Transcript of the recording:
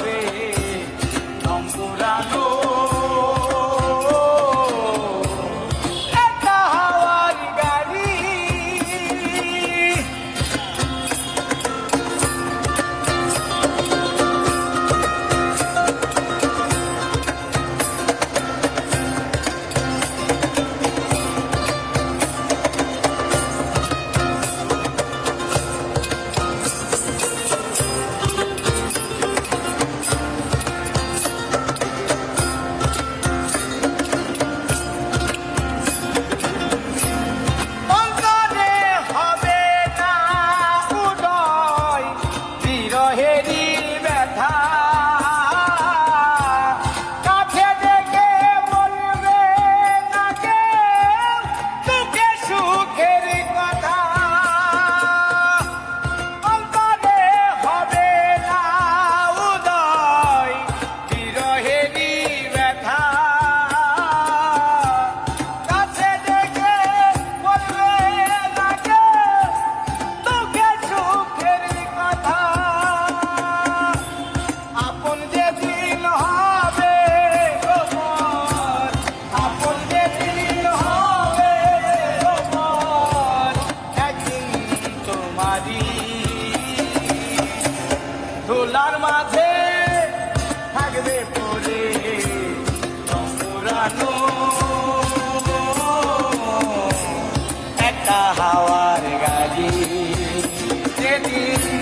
রে দোলার মাঝে থাকবে পরে পুরানো একটা হাওয়ার গাড়ি যেদিন